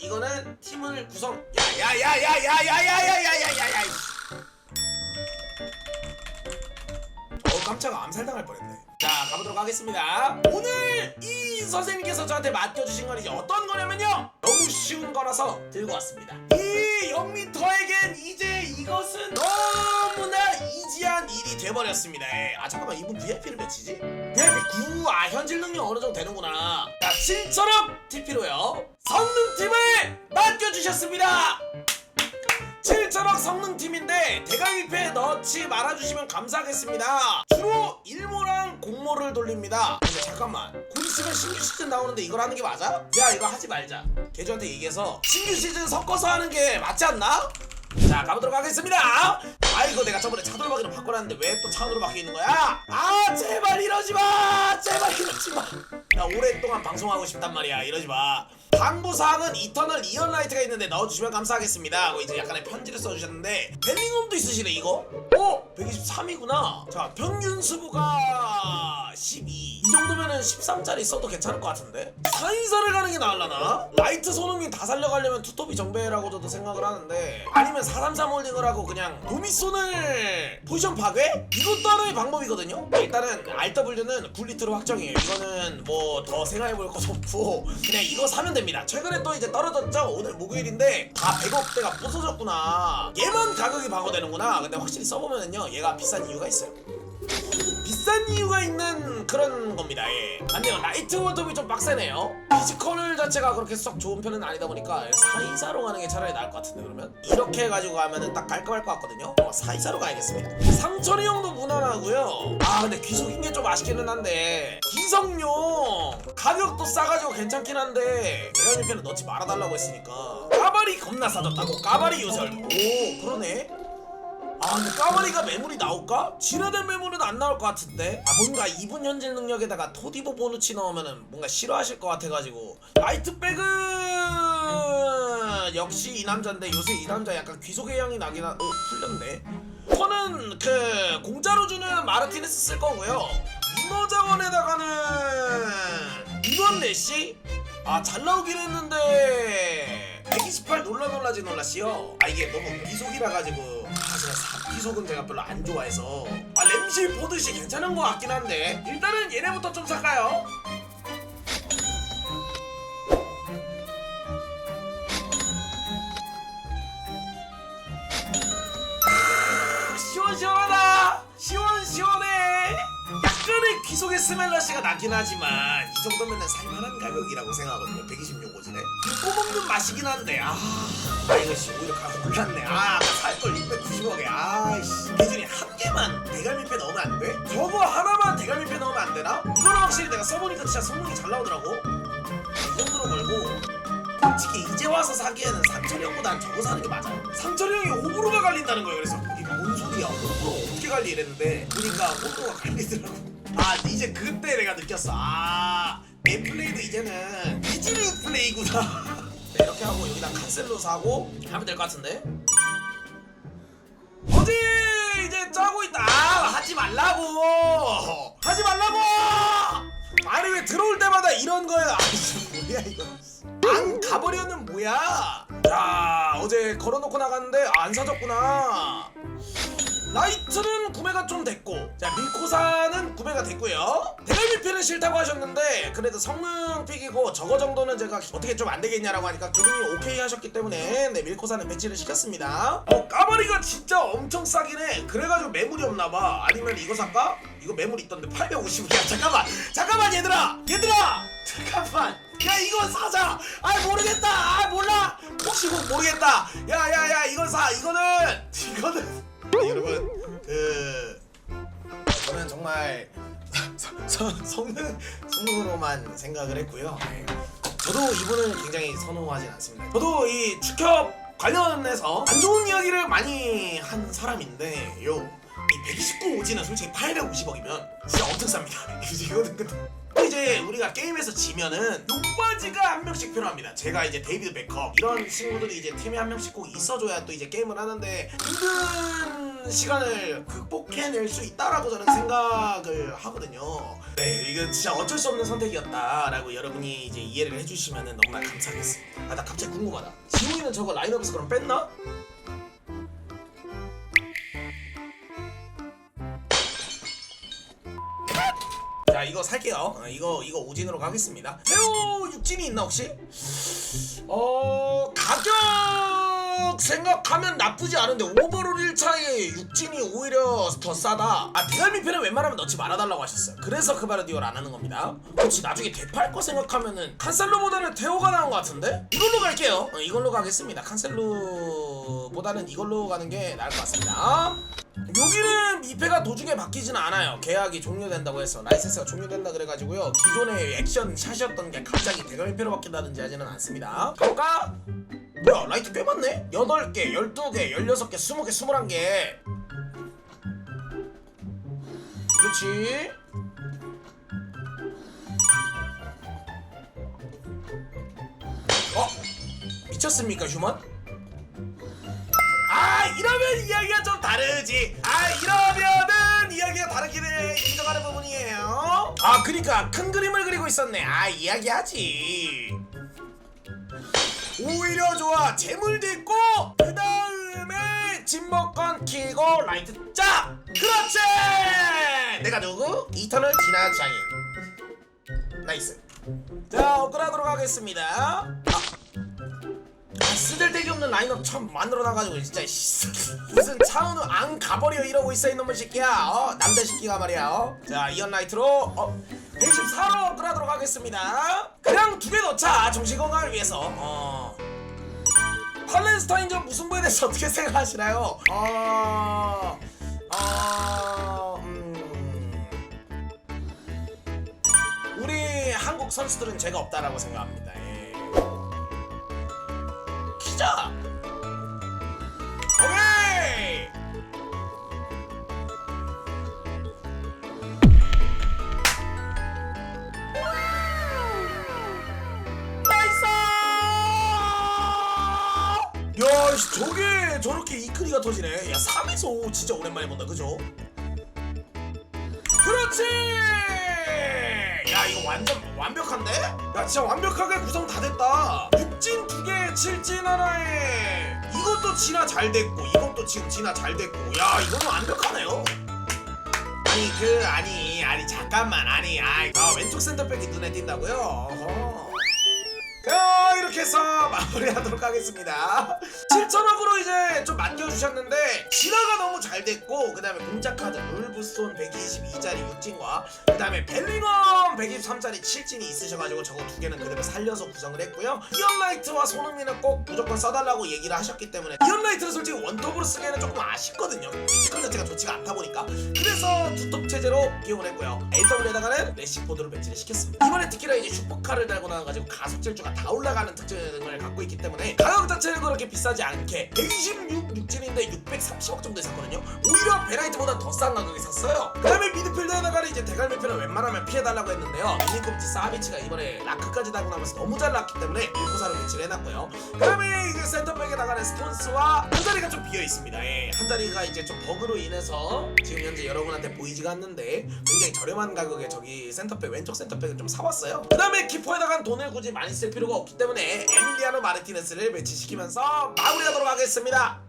이거는 팀을 구성. 야야야야야야야야야야야야. 어 깜짝아. 암살당할 뻔했네. 자 가보도록 하겠습니다. 오늘 이 선생님께서 저한테 맡겨주신 건 이제 어떤 거냐면요. 너무 쉬운 거라서 들고 왔습니다. 이 영미터에겐 이제 이것은 너무나 이지한 일이 돼버렸습니다 예. 아 잠깐만 이분 VIP는 몇이지? VIP 9! 아 현질 능력 어느 정도 되는구나 자 7천억 TP로요 성능팀을 맡겨주셨습니다 7천억 성능팀인데 대가위패에 넣지 말아주시면 감사하겠습니다. 주로 일모랑 공모를 돌립니다. 근데 잠깐만 곧 있으면 신규 시즌 나오는데 이걸 하는 게 맞아? 야 이거 하지 말자. 개주한테 얘기해서 신규 시즌 섞어서 하는 게 맞지 않나? 자 가보도록 하겠습니다. 아이고 내가 저번에 차돌박이로 바꿔놨는데 왜 또 차돌로 바뀌는 거야? 아 제발 이러지 마. 제발 이러지 마. 나 오랫동안 방송하고 싶단 말이야. 이러지 마. 당부사항은 이터널 이언라이트가 있는데 넣어주시면 감사하겠습니다 하고 이제 약간의 편지를 써주셨는데 벨링엄도 있으시네 이거? 어? 123이구나 자 평균 수부가 12 이 정도면은 13짜리 써도 괜찮을 것 같은데 4인사를 가는 게 나을라나? 라이트 손흥민 다 살려가려면 투톱이 정배라고 저도 생각을 하는데 아니면 433 홀딩을 하고 그냥 도미손 을 포지션 파괴? 이것도 하나의 방법이거든요? 일단은 RW는 9리트로 확정이에요. 이거는 뭐 더 생각해볼 것 없고 그냥 이거 사면 됩니다. 최근에 또 이제 떨어졌죠? 오늘 목요일인데 다 100억대가 부서졌구나. 얘만 가격이 방어되는구나. 근데 확실히 써보면은요 얘가 비싼 이유가 있어요. 비싼 이유가 그런 겁니다. 예. 맞네요. 라이트 워톱이 좀 빡세네요. 피지컬 자체가 그렇게 썩 좋은 편은 아니다 보니까 4인사로 가는 게 차라리 나을 것 같은데 그러면 이렇게 해가지고 가면은 딱 깔끔할 것 같거든요. 어, 4인사로 가야겠습니다. 상철이 형도 무난하고요. 아 근데 귀속인 게 좀 아쉽기는 한데 기성용 가격도 싸가지고 괜찮긴 한데 대현이 편은 넣지 말아달라고 했으니까 까발이 겁나 싸졌다고 까발이 요설. 오 그러네. 아 근데 까마리가 매물이 나올까? 진화된 매물은 안 나올 것 같은데? 아 뭔가 2분 현질 능력에다가 토디보 보누치 넣으면은 뭔가 싫어하실 것 같아가지고. 라이트백은! 역시 이 남자인데 요새 이 남자 약간 귀속의 향이 나긴 하... 어 풀렸네. 저는 그 공짜로 주는 마르티네스 쓸 거고요. 민호 자원에다가는 민원 내시? 아 잘 나오긴 했는데 128 놀라 놀라지 놀라시요 아 이게 너무 비속이라 가지고 아 제가 사비속은 제가 별로 안 좋아해서. 아 램실 보듯이 괜찮은 것 같긴 한데. 일단은 얘네부터 좀 살까요? 속의 스멜러시가 나긴 하지만 이 정도면은 살만한 가격이라고 생각하거든요 126 오진에 뽑먹는 맛이긴 한데 아, 아 이거 씨 오히려 가격 올랐네 아 살걸 690억에 아이씨 대준이 한 개만 대갈미패 넣으면 안 돼? 저거 하나만 대갈미패 넣으면 안 되나? 이거는 확실히 내가 써보니까 진짜 성능이 잘 나오더라고 이 정도로 걸고 솔직히 이제 와서 사기에는 상철이 형보단 저거 사는 게 맞아요. 상철이 형이 호불호가 갈린다는 거예요. 그래서 이게 뭔 소리야? 호불호 갈리 이랬는데 보니까 호불호가 갈리더라고. 아 이제 그때 내가 느꼈어. 아내 플레이도 이제는 이지르 플레이구나. 네, 이렇게 하고 여기다 칸셀로 사고 하면 될 것 같은데. 어디 이제 짜고 있다. 아, 하지 말라고. 하지 말라고. 아니 왜 들어올 때마다 이런 거야? 아이씨 뭐야 이거. 안 가버려는 뭐야? 자 어제 걸어놓고 나갔는데 안 사졌구나. 라이트는 구매가 좀 됐고 자 밀코사는 구매가 됐고요. 대갈미피는 싫다고 하셨는데 그래도 성능 픽이고 저거 정도는 제가 어떻게 좀 안 되겠냐라고 하니까 그분이 오케이 하셨기 때문에 네 밀코사는 배치를 시켰습니다. 어 까마리가 진짜 엄청 싸긴 해. 그래가지고 매물이 없나봐. 아니면 이거 살까? 이거 매물 있던데 850이야. 잠깐만. 잠깐만 얘들아! 얘들아! 잠깐만. 야 이건 사자! 아 모르겠다. 아 몰라. 혹시 뭐 모르겠다. 야야야 이건 사. 이거는 이거는 네, 여러분 그 저는 정말 성능 성능으로만 생각을 했고요. 네. 저도 이분을 굉장히 선호하진 않습니다. 저도 이 축협 관련해서 안 좋은 이야기를 많이 한 사람인데 요. 이 129 오지는 솔직히 850억이면 진짜 엄청 쌉니다. 이거는 근데 또 이제 우리가 게임에서 지면은 욕바지가 한 명씩 필요합니다. 제가 이제 데이비드 베컴 이런 친구들이 이제 팀에 한 명씩 꼭 있어줘야 또 이제 게임을 하는데 힘든 시간을 극복해낼 수 있다라고 저는 생각을 하거든요. 네, 이건 진짜 어쩔 수 없는 선택이었다라고 여러분이 이제 이해를 해주시면 너무나 감사하겠습니다. 아, 나 갑자기 궁금하다. 지훈이는 저거 라인업에서 그럼 뺐나? 이거 살게요. 어, 이거 이거 오진으로 가겠습니다. 새우 육진이 있나 혹시? 어 가격 생각하면 나쁘지 않은데 오버롤 1차에 육진이 오히려 더 싸다 아 대갈미편은 웬만하면 넣지 말아달라고 하셨어요 그래서 그 바르디오를 안 하는 겁니다 혹시 나중에 대팔 거 생각하면은 칸셀로보다는 테오가 나은 것 같은데? 이걸로 갈게요 어, 이걸로 가겠습니다 칸셀로보다는 이걸로 가는 게 나을 것 같습니다 여기는 미패가 도중에 바뀌지는 않아요. 계약이 종료된다고 해서 라이센스가 종료된다 그래가지고요. 기존의 액션 샷이었던 게 갑자기 대가미패로 바뀐다든지 하지는 않습니다. 가볼까? 뭐야 라이트 꽤 많네? 8개, 12개, 16개, 20개, 21개 그렇지 어? 미쳤습니까 휴먼? 아 이러면 이야기가 좀 다르지 아 이러면은 이야기가 다르기를 인정하는 부분이에요 아 그니까 큰 그림을 그리고 있었네 아 이야기하지 오히려 좋아 재물도 있고 그 다음에 진먹건 키고 라이트 짝 그렇지 내가 누구? 이터널 진화 장인 나이스 자 업그레이드로 가겠습니다 아. 아, 쓰잘데기 없는 라인업 처음 만들어 놔가지고 진짜 씨, 무슨 차은우 안 가버려 이러고 있어 이놈의 새끼야 어? 남자 새끼가 말이야 어? 자 이언라이트로 어, 114로 업그레이드로 가겠습니다. 그냥 두 개 넣자. 정신건강을 위해서. 어. 팔렌스타인전 무승부에 대해서 어떻게 생각하시나요? 어... 어... 음... 우리 한국 선수들은 죄가 없다라고 생각합니다. 예. 키자 나이스 야 씨, 저게 저렇게 이크리가 터지네 야 3에서 5 진짜 오랜만에 본다 그죠? 그렇지! 야 이거 완전 완벽한데? 야 진짜 완벽하게 구성 다 됐다 육진 두 개, 칠진 하나에 이것도 진화 잘 됐고 이것도 지금 진화 잘 됐고 야 이거는 완벽하네요 아니 그 아니 아니 잠깐만 아니 아이 아, 왼쪽 센터백이 눈에 띈다고요? 어허. 자 이렇게 해서 마무리하도록 하겠습니다. 7천억으로 이제 좀 맡겨주셨는데 진화가 너무 잘 됐고 그 다음에 공짜 카드 룰브스톤 122짜리 육진과 그 다음에 벨링엄 123짜리 7진이 있으셔가지고 저거 두 개는 그대로 살려서 구성을 했고요. 이언라이트와 손흥민은 꼭 무조건 써달라고 얘기를 하셨기 때문에 이언라이트는 솔직히 원톱으로 쓰기에는 조금 아쉽거든요. 피지컬 자체가 좋지가 않다 보니까. 그래서 두톱 체제로 기용을 했고요. AW에다가는 레시포드를 배치를 시켰습니다. 이번에 특히나 이제 슈퍼카를 달고 나와가지고 가속 질주가 다 올라가는 특징을 갖고 있기 때문에 가격 자체는 그렇게 비싸지 않게 126 육진인데 630억 정도 에 샀거든요 오히려 베라이트보다 더 싼 가격에 샀어요. 그 다음에 미드필더에다가는 이제 대갈미표는 웬만하면 피해달라고 했는데요. 밀리코프치 사비치가 이번에 라크까지 달고 나면서 너무 잘 났기 때문에 194로 배치를 해놨고요. 그 다음에 이제 센터백에다가는 스톤스와 한 자리가 좀 비어 있습니다. 예, 한 자리가 이제 좀 버그로 인해서 지금 현재 여러분한테 보이지가 않는데 굉장히 저렴한 가격에 저기 센터백 왼쪽 센터백을 좀 사왔어요. 그 다음에 키퍼에다가 돈을 굳이 많이 쓸 필요가 없기 때문에 에밀리아노 마르티네스를 배치시키면서 마무리하도록 하겠습니다